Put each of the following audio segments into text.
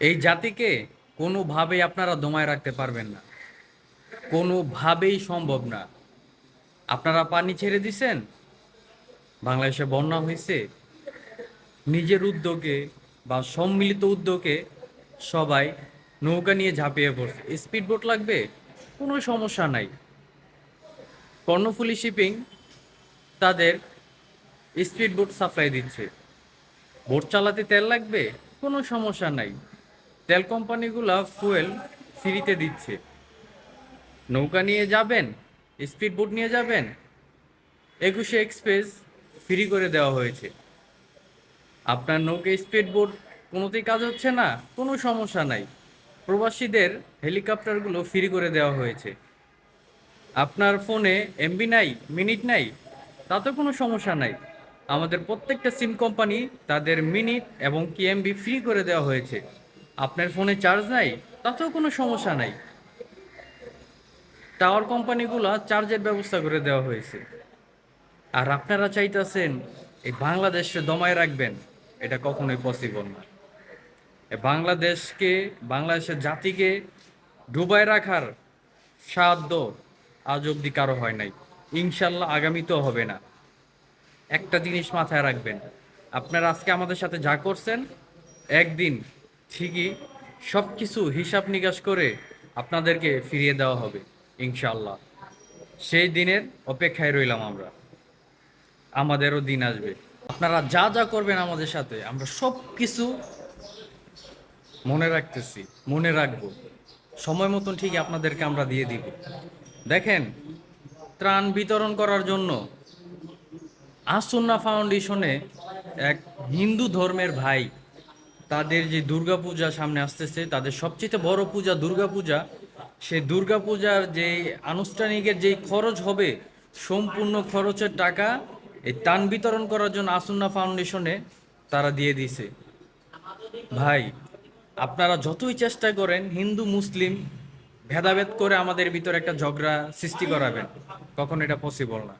এই জাতিকে কোনোভাবেই আপনারা দমায় রাখতে পারবেন না। কোনোভাবেই সম্ভব না। আপনারা পানি ছেড়ে দিছেন, বাংলাদেশে বন্যা হয়েছে। নিজের উদ্যোগে বা সম্মিলিত উদ্যোগে সবাই নৌকা নিয়ে ঝাঁপিয়ে পড়ছে। স্পিড বোট লাগবে? কোনো সমস্যা নাই। কর্ণফুলি শিপিং তাদের স্পিড বোট সাপ্লাই দিচ্ছে। বোট চালাতে তেল লাগবে? কোনো সমস্যা নাই। তেল কোম্পানিগুলা ফুয়েল ফ্রিতে দিচ্ছে। নৌকা নিয়ে যাবেন স্পিড বোট নিয়ে যাবেন, একুশে এক্সপ্রেস ফ্রি করে দেওয়া হয়েছে। আপনার নৌকা স্পিড বোট কোনোতেই কাজ হচ্ছে না, কোনো সমস্যা নাই। প্রবাসীদের হেলিকপ্টারগুলো ফ্রি করে দেওয়া হয়েছে। আপনার ফোনে এমবি নাই, মিনিট নাই তাতে কোনো সমস্যা নাই। আমাদের প্রত্যেকটা সিম কোম্পানি তাদের মিনিট এবং কি এমবি ফ্রি করে দেওয়া হয়েছে। আপনার ফোনে চার্জ নাই, তাতেও কোনো সমস্যা নাই। টাওয়ার কোম্পানিগুলো চার্জের ব্যবস্থা করে দেওয়া হয়েছে। আর আপনারা চাইতেছেন, এই বাংলাদেশে দমায় রাখবেন, এটা কখনোই পসিবল না। বাংলাদেশকে, বাংলাদেশের জাতিকে ডুবায় রাখার সাধ্য আজ অব্দি কারও হয় নাই। ইনশাল্লাহ আগামীতেও হবে না। একটা জিনিস মাথায় রাখবেন, আপনারা আজকে আমাদের সাথে যা করছেন, একদিন ঠিকই সব কিছু হিসাব নিকাশ করে আপনাদেরকে ফিরিয়ে দেওয়া হবে ইনশাল্লাহ সেই দিনের অপেক্ষায় রইলাম আমরা। আমাদেরও দিন আসবে। আপনারা যা যা করবেন আমাদের সাথে, আমরা সব কিছু মনে রাখতেছি, মনে রাখব। সময় মতন ঠিকই আপনাদেরকে আমরা দিয়ে দিব। দেখেন, ত্রাণ বিতরণ করার জন্য আসন্না ফাউন্ডেশনে এক হিন্দু ধর্মের ভাই তাদের যে দুর্গাপূজা সামনে আসতেছে, তাদের সবচেয়ে বড় পূজা দুর্গাপূজা সেই দুর্গাপূজার যে আনুষ্ঠানিকের যেই খরচ হবে, সম্পূর্ণ খরচের টাকা এই ত্রাণ বিতরণ করার জন্য আসন্না ফাউন্ডেশনে তারা দিয়ে দিছে ভাই, আপনারা যতই চেষ্টা করেন, হিন্দু, মুসলিম ভেদাভেদ করে আমাদের ভিতরে একটা ঝগড়া সৃষ্টি করাবেন, কখন এটা পসিবল না।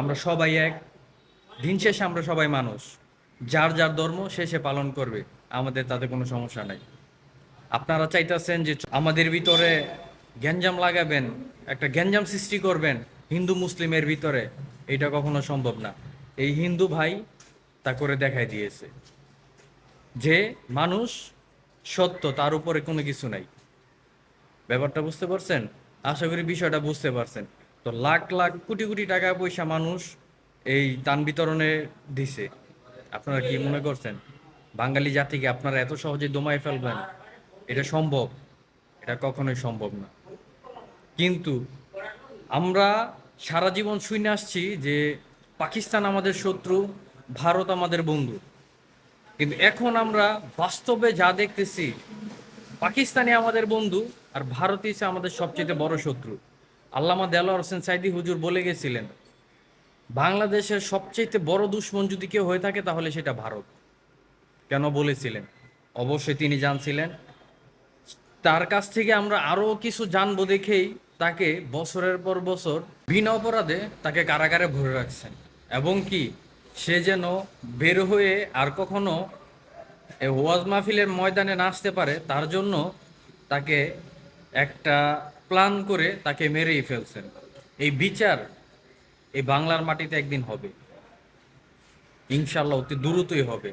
আমরা সবাই এক, দিন শেষে আমরা সবাই মানুষ। যার যার ধর্ম, সে সে পালন করবে। আমাদের তাতে কোনো সমস্যা নাই। আপনারা চাইতেছেন যে আমাদের ভিতরে গ্যাঞ্জাম লাগাবেন, একটা গ্যাঞ্জাম সৃষ্টি করবেন হিন্দু মুসলিমের ভিতরে, এটা কখনো সম্ভব না। এই হিন্দু ভাই তা করে দেখাই দিয়েছে যে মানুষ সত্য, তার উপরে কোনো কিছু নাই। ব্যাপারটা বুঝতে পারছেন? আশা করি বিষয়টা বুঝতে পারছেন। তো লাখ লাখ কোটি কোটি টাকা পয়সা মানুষ এই দান বিতরণে দিছে। আপনারা কি মনে করছেন? বাঙালি জাতিকে আপনারা এত সহজে দমায় ফেলবেন, এটা সম্ভব। এটা কখনোই সম্ভব না। কিন্তু আমরা সারা জীবন শুনে আসছি যে পাকিস্তান আমাদের শত্রু, ভারত আমাদের বন্ধু। কিন্তু এখন আমরা বাস্তবে যা দেখতেছি পাকিস্তানি আমাদের বন্ধু আর ভারতই হচ্ছে আমাদের সবচেয়ে বড় শত্রু। আল্লামা দেলোয়ার হোসেন সাইদি হুজুর বলে গেছিলেন, বাংলাদেশের সবচেয়ে বড় দুশ্মন যদি কেউ হয়ে থাকে তাহলে সেটা ভারত। কেন বলেছিলেন? অবশ্যই তিনি জানছিলেন। তার কাছ থেকে আমরা আরও কিছু জানব দেখেই তাকে বছরের পর বছর বিনা অপরাধে তাকে কারাগারে ভরে রাখছেন। এবং কি, সে যেন বের হয়ে আর কখনো ওয়াজ মাহফিলের ময়দানে না আসতে পারে, তার জন্য তাকে একটা প্ল্যান করে তাকে মেরেই ফেলছেন। এই বিচার এই বাংলার মাটিতে একদিন হবে। ইনশাল্লাহ অতি দ্রুতই হবে।